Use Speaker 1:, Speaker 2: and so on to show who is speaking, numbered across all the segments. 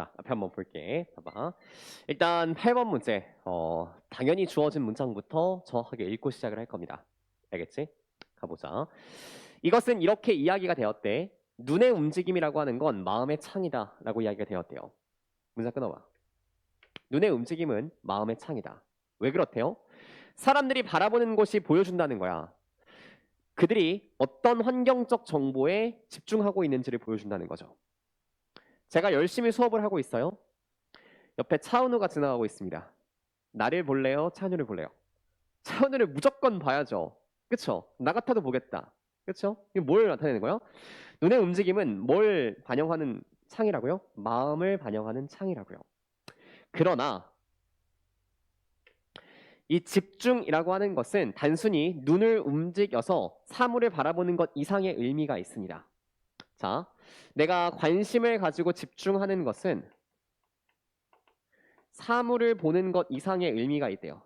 Speaker 1: 자, 앞에 한번 볼게. 봐봐. 일단 8번 문제. 어, 당연히 주어진 문장부터 정확하게 읽고 시작을 할 겁니다. 알겠지? 가보자. 이것은 이렇게 이야기가 되었대. 눈의 움직임이라고 하는 건 마음의 창이다. 라고 이야기가 되었대요. 문장 끊어봐. 눈의 움직임은 마음의 창이다. 왜 그렇대요? 사람들이 바라보는 곳이 보여준다는 거야. 그들이 어떤 환경적 정보에 집중하고 있는지를 보여준다는 거죠. 제가 열심히 수업을 하고 있어요. 옆에 차은우가 지나가고 있습니다. 나를 볼래요? 차은우를 볼래요? 차은우를 무조건 봐야죠. 그쵸? 나 같아도 보겠다. 그쵸? 이게 뭘 나타내는 거예요? 눈의 움직임은 뭘 반영하는 창이라고요? 마음을 반영하는 창이라고요. 그러나 이 집중이라고 하는 것은 단순히 눈을 움직여서 사물을 바라보는 것 이상의 의미가 있습니다. 자, 내가 관심을 가지고 집중하는 것은 사물을 보는 것 이상의 의미가 있대요.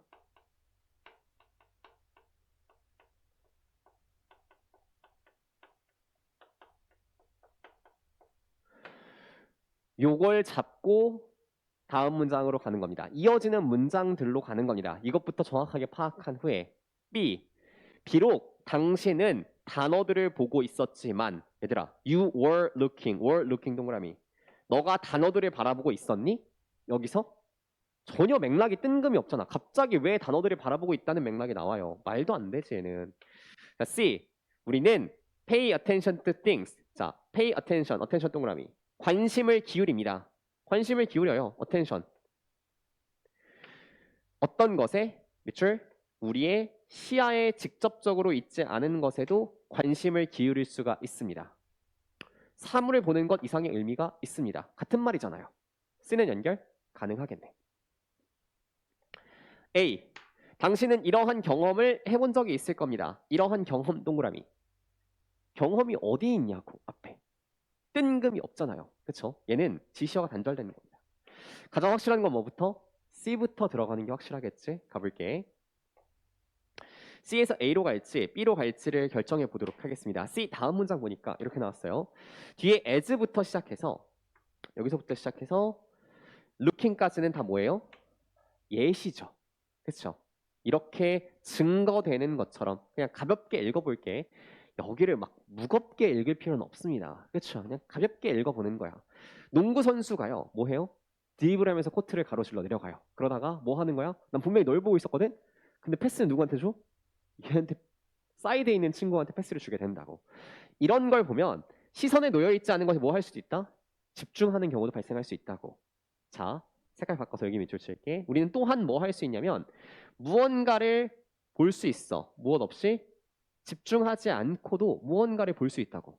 Speaker 1: 요걸 잡고 다음 문장으로 가는 겁니다. 이어지는 문장들로 가는 겁니다. 이것부터 정확하게 파악한 후에 B. 비록 당신은 단어들을 보고 있었지만 얘들아 you were looking were looking 동그라미 너가 단어들을 바라보고 있었니? 여기서 전혀 맥락이 뜬금이 없잖아. 갑자기 왜 단어들을 바라보고 있다는 맥락이 나와요. 말도 안 되지 얘는. 자, C. 우리는 pay attention to things. 자, pay attention, attention 동그라미. 관심을 기울입니다. 관심을 기울여요. attention. 어떤 것에 밑줄 우리의 시야에 직접적으로 있지 않은 것에도 관심을 기울일 수가 있습니다. 사물을 보는 것 이상의 의미가 있습니다. 같은 말이잖아요. 쓰는 연결 가능하겠네. A. 당신은 이러한 경험을 해본 적이 있을 겁니다. 이러한 경험 동그라미. 경험이 어디 있냐고 앞에. 뜬금이 없잖아요. 그쵸? 얘는 지시어가 단절되는 겁니다. 가장 확실한 건 뭐부터? C부터 들어가는 게 확실하겠지? 가볼게. C에서 A로 갈지 B로 갈지를 결정해 보도록 하겠습니다. C 다음 문장 보니까 이렇게 나왔어요. 뒤에 as부터 시작해서 여기서부터 시작해서 looking까지는 다 뭐예요? 예시죠. 그렇죠? 이렇게 증거되는 것처럼 그냥 가볍게 읽어볼게. 여기를 막 무겁게 읽을 필요는 없습니다. 그렇죠? 그냥 가볍게 읽어보는 거야. 농구 선수가요. 뭐 해요? 드리블 하면서 코트를 가로질러 내려가요. 그러다가 뭐 하는 거야? 난 분명히 널 보고 있었거든? 근데 패스는 누구한테 줘? 얘한테 사이드에 있는 친구한테 패스를 주게 된다고. 이런 걸 보면 시선에 놓여 있지 않은 것이 뭐할 수도 있다? 집중하는 경우도 발생할 수 있다고. 자, 색깔 바꿔서 여기 밑줄 칠게. 우리는 또한 뭐 할 수 있냐면 무언가를 볼 수 있어. 무엇 없이 집중하지 않고도 무언가를 볼 수 있다고.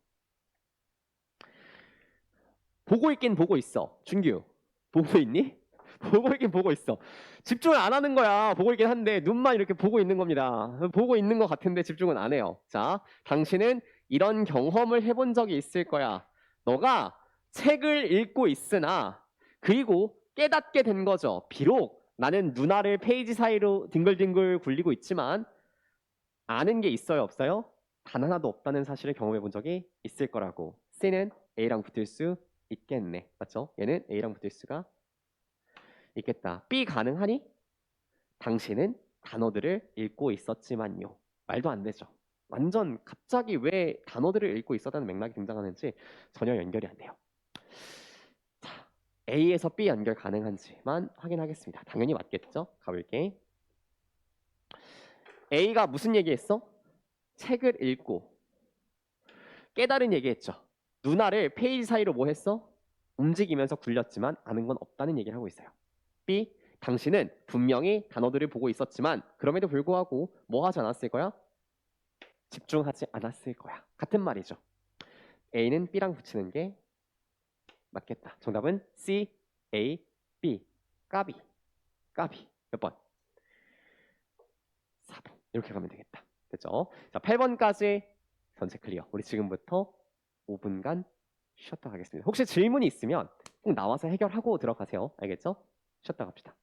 Speaker 1: 보고 있긴 보고 있어. 준규, 보고 있니? 보고 있긴 보고 있어. 집중을 안 하는 거야. 보고 있긴 한데 눈만 이렇게 보고 있는 겁니다. 보고 있는 것 같은데 집중은 안 해요. 자, 당신은 이런 경험을 해본 적이 있을 거야. 너가 책을 읽고 있으나 그리고 깨닫게 된 거죠. 비록 나는 누나를 페이지 사이로 뒹글뒹글 굴리고 있지만 아는 게 있어요, 없어요? 단 하나도 없다는 사실을 경험해 본 적이 있을 거라고. C는 A랑 붙을 수 있겠네. 맞죠? 얘는 A랑 붙을 수가 있겠다. B 가능하니? 당신은 단어들을 읽고 있었지만요. 말도 안 되죠. 완전 갑자기 왜 단어들을 읽고 있었다는 맥락이 등장하는지 전혀 연결이 안 돼요. 자, A에서 B 연결 가능한지만 확인하겠습니다. 당연히 맞겠죠? 가볼게. A가 무슨 얘기했어? 책을 읽고 깨달은 얘기했죠. 누나를 페이지 사이로 뭐 했어? 움직이면서 굴렸지만 아는 건 없다는 얘기를 하고 있어요. B. 당신은 분명히 단어들을 보고 있었지만 그럼에도 불구하고 뭐 하지 않았을 거야? 집중하지 않았을 거야. 같은 말이죠. A는 B랑 붙이는 게 맞겠다. 정답은 C, A, B. 까비. 까비. 몇 번? 4번. 이렇게 가면 되겠다. 됐죠? 자, 8번까지 전체 클리어. 우리 지금부터 5분간 쉬었다 가겠습니다. 혹시 질문이 있으면 꼭 나와서 해결하고 들어가세요. 알겠죠? 쉬었다 갑시다.